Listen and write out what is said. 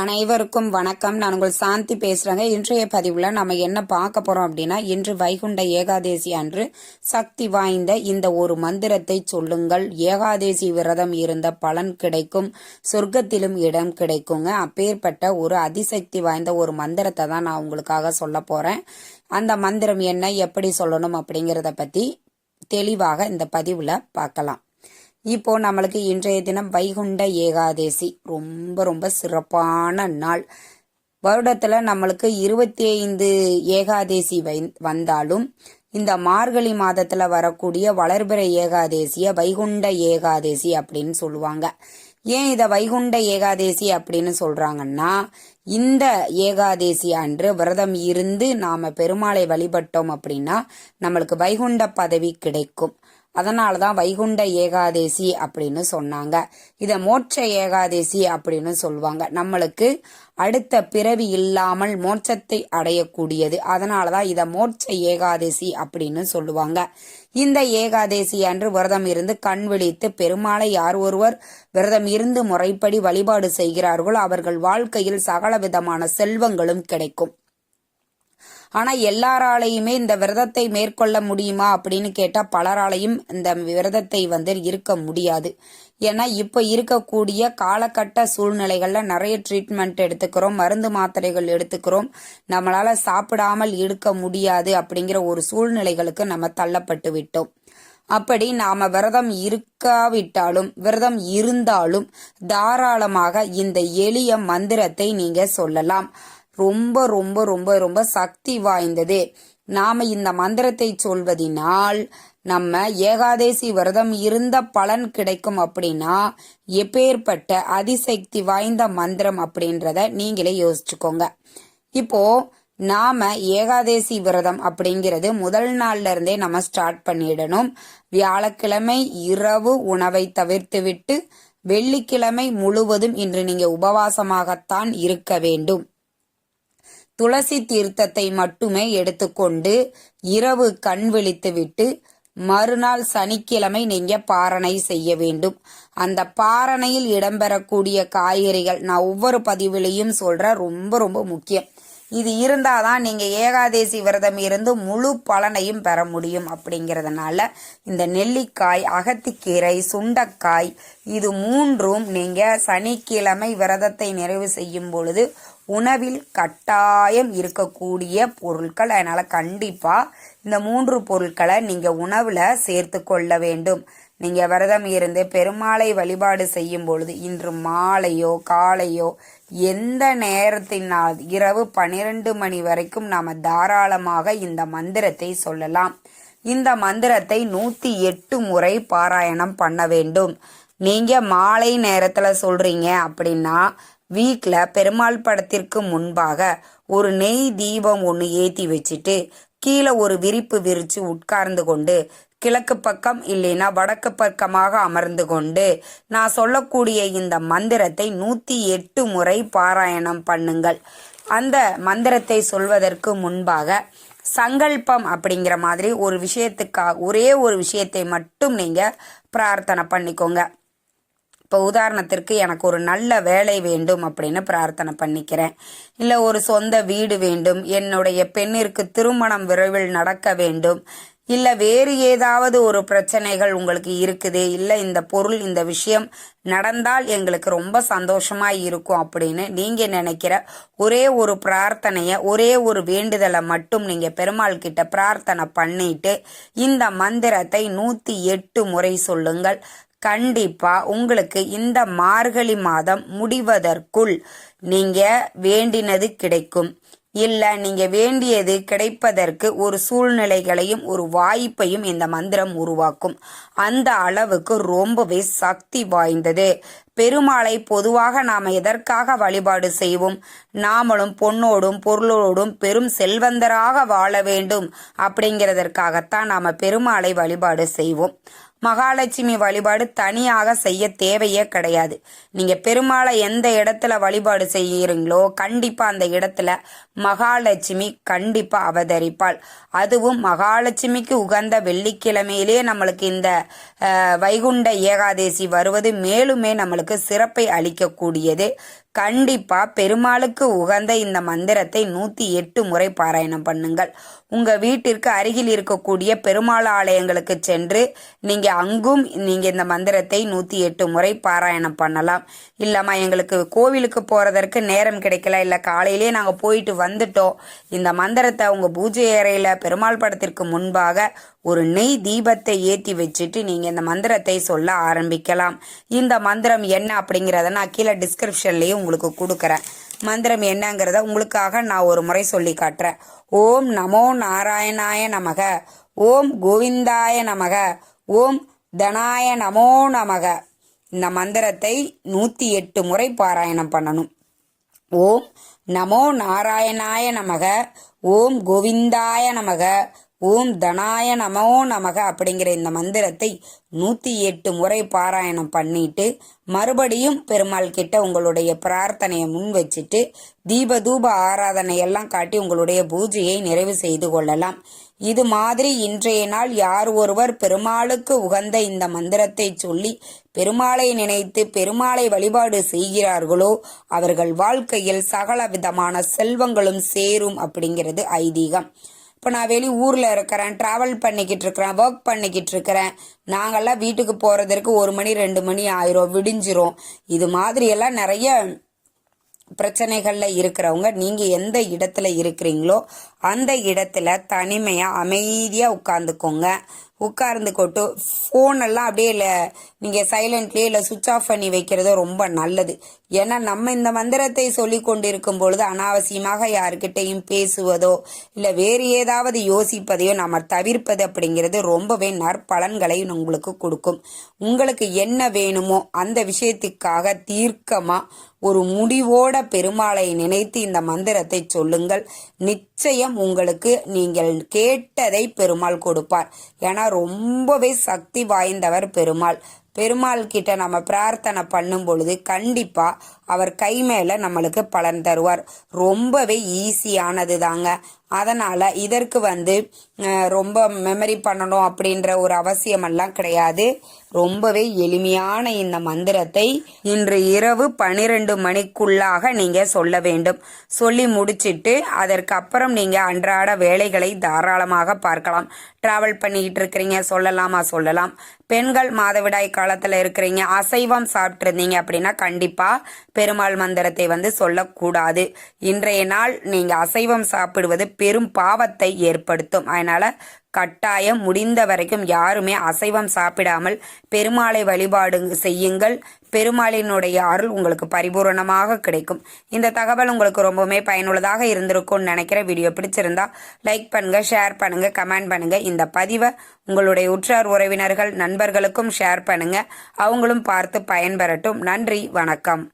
அனைவருக்கும் வணக்கம். நான் உங்கள் சாந்தி பேசுகிறேங்க இன்றைய பதிவில் நம்ம என்ன பார்க்க போகிறோம் அப்படின்னா இன்று வைகுண்ட ஏகாதேசி அன்று சக்தி வாய்ந்த இந்த ஒரு மந்திரத்தை சொல்லுங்கள். ஏகாதேசி விரதம் இருந்த பலன் கிடைக்கும். சொர்க்கத்திலும் இடம் கிடைக்குங்க. அப்பேற்பட்ட ஒரு அதிசக்தி வாய்ந்த ஒரு மந்திரத்தை தான் நான் உங்களுக்காக சொல்ல போகிறேன் அந்த மந்திரம் என்ன எப்படி சொல்லணும் அப்படிங்கிறத பற்றி தெளிவாக இந்த பதிவில் பார்க்கலாம். இப்போ நம்மளுக்கு இன்றைய தினம் வைகுண்ட ஏகாதேசி. ரொம்ப ரொம்ப சிறப்பான நாள். வருடத்துல நம்மளுக்கு இருபத்தி ஐந்து ஏகாதேசி வந்தாலும் இந்த மார்கழி மாதத்துல வரக்கூடிய வளர்பிற ஏகாதேசிய வைகுண்ட ஏகாதேசி அப்படின்னு சொல்லுவாங்க. ஏன் இதை வைகுண்ட ஏகாதேசி அப்படின்னு சொல்றாங்கன்னா இந்த ஏகாதேசி அன்று விரதம் இருந்து நாம பெருமாளை வழிபட்டோம் அப்படின்னா நம்மளுக்கு வைகுண்ட பதவி கிடைக்கும். அதனால தான் வைகுண்ட ஏகாதேசி அப்படின்னு சொன்னாங்க. இத மோட்ச ஏகாதேசி அப்படின்னு சொல்லுவாங்க. நம்மளுக்கு அடுத்த பிறவி இல்லாமல் மோட்சத்தை அடையக்கூடியது. அதனால தான் இத மோட்ச ஏகாதேசி அப்படின்னு சொல்லுவாங்க. இந்த ஏகாதேசி அன்று விரதம் இருந்து கண் விழித்து பெருமாளை யார் ஒருவர் விரதம் இருந்து முறைப்படி வழிபாடு செய்கிறார்களோ அவர்கள் வாழ்க்கையில் சகல விதமான செல்வங்களும் கிடைக்கும். ஆனா எல்லாராலையுமே இந்த விரதத்தை மேற்கொள்ள முடியுமா அப்படின்னு கேட்டா பலராலையும் இந்த விரதத்தை வந்து இருக்க முடியாது. ஏன்னா இப்ப இருக்கக்கூடிய காலகட்ட சூழ்நிலைகள்ல நிறைய ட்ரீட்மெண்ட் எடுத்துக்கிறோம் மருந்து மாத்திரைகள் எடுத்துக்கிறோம். நம்மளால சாப்பிடாமல் இருக்க முடியாது அப்படிங்கிற ஒரு சூழ்நிலைகளுக்கு நம்ம தள்ளப்பட்டு விட்டோம். அப்படி நாம விரதம் இருக்காவிட்டாலும் விரதம் இருந்தாலும் தாராளமாக இந்த எளிய மந்திரத்தை நீங்க சொல்லலாம். ரொம்ப ரொம்ப ரொம்ப ரொம்ப சக்தி வாய்ந்தது. நாம இந்த மந்திரத்தை சொல்வதினால் நம்ம ஏகாதேசி விரதம் இருந்த பலன் கிடைக்கும் அப்படின்னா எப்பேற்பட்ட அதிசக்தி வாய்ந்த மந்திரம் அப்படின்றத நீங்களே யோசிச்சுக்கோங்க. இப்போ நாம ஏகாதேசி விரதம் அப்படிங்கிறது முதல் நாள்ல இருந்தே நம்ம ஸ்டார்ட் பண்ணிடணும். வியாழக்கிழமை இரவு உணவை தவிர்த்துவிட்டு வெள்ளிக்கிழமை முழுவதும் இன்று நீங்க உபவாசமாகத்தான் இருக்க வேண்டும். துளசி தீர்த்தத்தை மட்டுமே எடுத்துக்கொண்டு இரவு கண் விழித்துவிட்டு மறுநாள் சனிக்கிழமை நீங்க பாரணை செய்ய வேண்டும். அந்த பாரணையில் இடம்பெறக்கூடிய காய்கறிகள் நான் ஒவ்வொரு பதிவிலையும் சொல்ற ரொம்ப ரொம்ப முக்கியம். இது இருந்தால் தான் நீங்கள் ஏகாதேசி விரதம் இருந்து முழு பலனையும் பெற முடியும் அப்படிங்கிறதுனால இந்த நெல்லிக்காய் அகத்திக்கீரை சுண்டக்காய் இது மூன்றும் நீங்கள் சனிக்கிழமை விரதத்தை நிறைவு செய்யும் பொழுது உணவில் கட்டாயம் இருக்கக்கூடிய பொருட்கள். அதனால் கண்டிப்பாக இந்த மூன்று பொருட்களை நீங்கள் உணவில் சேர்த்து கொள்ள வேண்டும். நீங்கள் விரதம் இருந்து பெருமாளை வழிபாடு செய்யும் பொழுது இன்று மாலையோ காலையோ எந்த நேரத்தினால்? இரவு பனிரெண்டு மணி வரைக்கும் நாம தாராளமாக இந்த மந்திரத்தை சொல்லலாம். இந்த மந்திரத்தை நூத்தி எட்டு முறை பாராயணம் பண்ண வேண்டும். நீங்க மாலை நேரத்துல சொல்றீங்க அப்படின்னா வீட்டில் பெருமாள் படத்திற்கு முன்பாக ஒரு நெய் தீபம் ஒன்று ஏற்றி வச்சுட்டு கீழே ஒரு விரிப்பு விரித்து உட்கார்ந்து கொண்டு கிழக்கு பக்கம் இல்லைன்னா வடக்கு பக்கமாக அமர்ந்து கொண்டு நான் சொல்லக்கூடிய இந்த மந்திரத்தை நூத்தி எட்டு முறை பாராயணம் பண்ணுங்கள். அந்த மந்திரத்தை சொல்வதற்கு முன்பாக சங்கல்பம் அப்படிங்கிற மாதிரி ஒரு விஷயத்துக்காக ஒரே ஒரு விஷயத்தை மட்டும் நீங்க பிரார்த்தனை பண்ணிக்கோங்க. இப்போ உதாரணத்திற்கு எனக்கு ஒரு நல்ல வேலை வேண்டும் அப்படின்னு பிரார்த்தனை பண்ணிக்கிறேன். இல்லை ஒரு சொந்த வீடு வேண்டும் என்னுடைய பெண்ணிற்கு திருமணம் விரைவில் நடக்க வேண்டும் இல்லை வேறு ஏதாவது ஒரு பிரச்சனைகள் உங்களுக்கு இருக்குது இல்லை இந்த பொருள் இந்த விஷயம் நடந்தால் எங்களுக்கு ரொம்ப சந்தோஷமாக இருக்கும் அப்படின்னு நீங்கள் நினைக்கிற ஒரே ஒரு பிரார்த்தனையை ஒரே ஒரு வேண்டுதலை மட்டும் நீங்கள் பெருமாள் கிட்ட பிரார்த்தனை பண்ணிட்டு இந்த மந்திரத்தை நூற்றி எட்டு முறை சொல்லுங்கள். கண்டிப்பா உங்களுக்கு இந்த மார்கழி மாதம் முடிவதற்குள் நீங்க வேண்டினது கிடைக்கும். இல்லை நீங்கள் வேண்டியது கிடைப்பதற்கு ஒரு சூழ்நிலைகளையும் ஒரு வாய்ப்பையும் இந்த மந்திரம் உருவாக்கும். அந்த அளவுக்கு ரொம்பவே சக்தி வாய்ந்தது. பெருமாளை பொதுவாக நாம் எதற்காக வழிபாடு செய்வோம்? நாமளும் பொன்னோடும் பொருளோடும் பெரும் செல்வந்தராக வாழ வேண்டும். அப்படிங்கிறதற்காகத்தான் நாம் பெருமாளை வழிபாடு செய்வோம். மகாலட்சுமி வழிபாடு தனியாக செய்ய தேவையே கிடையாது. நீங்க பெருமாளை எந்த இடத்துல வழிபாடு செய்கிறீங்களோ கண்டிப்பா அந்த இடத்துல மகாலட்சுமி கண்டிப்பா அவதரிப்பாள். அதுவும் மகாலட்சுமிக்கு உகந்த வெள்ளிக்கிழமையிலே நம்மளுக்கு இந்த வைகுண்ட ஏகாதேசி வருவது மேலுமே நம்மளுக்கு சிறப்பை அளிக்கக்கூடியது. கண்டிப்பா பெருமாளுக்கு உகந்த இந்த மந்திரத்தை நூத்தி எட்டு முறை பாராயணம் பண்ணுங்கள். உங்க வீட்டிற்கு அருகில் இருக்கக்கூடிய பெருமாள் ஆலயங்களுக்கு சென்று நீங்க அங்கும் நீங்க இந்த மந்திரத்தை நூத்தி எட்டு முறை பாராயணம் பண்ணலாம். இல்லம்மா எங்களுக்கு கோவிலுக்கு போறதற்கு நேரம் கிடைக்கல. இல்ல காலையிலே நாங்க போயிட்டு வந்துட்டோம். இந்த மந்திரத்தை உங்க பூஜை அறையில பெருமாள் படத்திற்கு முன்பாக ஒரு நெய் தீபத்தை ஏற்றி வச்சுட்டு நீங்க இந்த மந்திரத்தை சொல்ல ஆரம்பிக்கலாம். இந்த மந்திரம் என்ன அப்படிங்கிறத நான் கீழே டிஸ்கிரிப்ஷன்லயும் உங்களுக்கு கொடுக்குறேன். மந்திரம் என்னங்கிறத உங்களுக்காக நான் ஒரு முறை சொல்லி காட்டுறேன். ஓம் நமோ நாராயணாய நமக. ஓம் கோவிந்தாய நமக. ஓம் தனாய நமோ நமக. இந்த மந்திரத்தை நூற்றி எட்டு முறை பாராயணம் பண்ணணும். ஓம் நமோ நாராயணாய நமக. ஓம் கோவிந்தாய நமக. ஓம் தனாய நமோ நமக அப்படிங்கிற இந்த மந்திரத்தை நூத்தி எட்டு முறை பாராயணம் பண்ணிட்டு மறுபடியும் பெருமாள் கிட்ட உங்களுடைய பிரார்த்தனையை முன் வச்சுட்டு தீப தூப ஆராதனை எல்லாம் காட்டி உங்களுடைய பூஜையை நிறைவு செய்து கொள்ளலாம். இது மாதிரி இன்றைய நாள் யார் ஒருவர் பெருமாளுக்கு உகந்த இந்த மந்திரத்தை சொல்லி பெருமாளை நினைத்து பெருமாளை வழிபாடு செய்கிறார்களோ அவர்கள் வாழ்க்கையில் சகல விதமான செல்வங்களும் சேரும் அப்படிங்கிறது ஐதீகம். இப்போ நான் வெளி ஊரில் இருக்கிறேன் ட்ராவல் பண்ணிக்கிட்டு இருக்கிறேன் ஒர்க் பண்ணிக்கிட்டு இருக்கிறேன். நாங்கள்லாம் வீட்டுக்கு போகிறதற்கு ஒரு மணி ரெண்டு மணி ஆயிரும் விடிஞ்சிரும். இது மாதிரியெல்லாம் நிறைய பிரச்சனைகளில் இருக்கிறவங்க நீங்கள் எந்த இடத்துல இருக்கிறீங்களோ அந்த இடத்துல தனிமையாக அமைதியாக உட்காந்துக்கோங்க உட்கார்ந்து கொட்டு. ஃபோன் எல்லாம் அப்படியே இல்லை நீங்கள் சைலண்ட்லேயே இல்லை சுவிச் ஆஃப் பண்ணி வைக்கிறது ரொம்ப நல்லது. ஏன்னா நம்ம இந்த மந்திரத்தை சொல்லி கொண்டிருக்கும் பொழுது அனாவசியமாக யாருக்கிட்டையும் பேசுவதோ இல்லை வேறு ஏதாவது யோசிப்பதையோ நம்ம தவிர்ப்பது அப்படிங்கிறது ரொம்பவே நற்பலன்களை உங்களுக்கு கொடுக்கும். உங்களுக்கு என்ன வேணுமோ அந்த விஷயத்துக்காக தீர்க்கமாக ஒரு முடிவோட பெருமாளை நினைத்து இந்த மந்திரத்தை சொல்லுங்கள். நிச்சயம் உங்களுக்கு நீங்கள் கேட்டதை பெருமாள் கொடுப்பார். ஏன்னா ரொம்பவே சக்தி வாய்ந்தவர் பெருமாள். பெருமாள் கிட்ட நம்ம பிரார்த்தனை பண்ணும் பொழுது கண்டிப்பா அவர் கை மேல நம்மளுக்கு பலன் தருவார். ரொம்பவே ஈஸியானது தாங்க அதனால் இதற்கு வந்து ரொம்ப மெமரி பண்ணணும் அப்படின்ற ஒரு அவசியமெல்லாம் கிடையாது. ரொம்பவே எளிமையான இந்த மந்திரத்தை இன்று இரவு பனிரெண்டு மணிக்குள்ளாக நீங்கள் சொல்ல வேண்டும். சொல்லி முடிச்சிட்டு அதற்கு அப்புறம் அன்றாட வேலைகளை தாராளமாக பார்க்கலாம். ட்ராவல் பண்ணிக்கிட்டு இருக்கிறீங்க சொல்லலாமா சொல்லலாம். பெண்கள் மாதவிடாய் காலத்தில் இருக்கிறீங்க அசைவம் சாப்பிட்ருந்தீங்க அப்படின்னா கண்டிப்பாக பெருமாள் மந்திரத்தை வந்து சொல்லக்கூடாது. இன்றைய நாள் நீங்கள் அசைவம் சாப்பிடுவது பெரும் பாவத்தை ஏற்படுத்தும். அதனால் கட்டாயம் முடிந்த வரைக்கும் யாருமே அசைவம் சாப்பிடாமல் பெருமாளை வழிபாடு செய்யுங்கள். பெருமாளினுடைய அருள் உங்களுக்கு பரிபூரணமாக கிடைக்கும். இந்த தகவல் உங்களுக்கு ரொம்பவுமே பயனுள்ளதாக இருந்திருக்கும்னு நினைக்கிற வீடியோ பிடிச்சிருந்தா லைக் பண்ணுங்க ஷேர் பண்ணுங்க கமெண்ட் பண்ணுங்க. இந்த பதிவை உங்களுடைய உற்றார் உறவினர்கள் நண்பர்களுக்கும் ஷேர் பண்ணுங்க. அவங்களும் பார்த்து பயன்பெறட்டும். நன்றி வணக்கம்.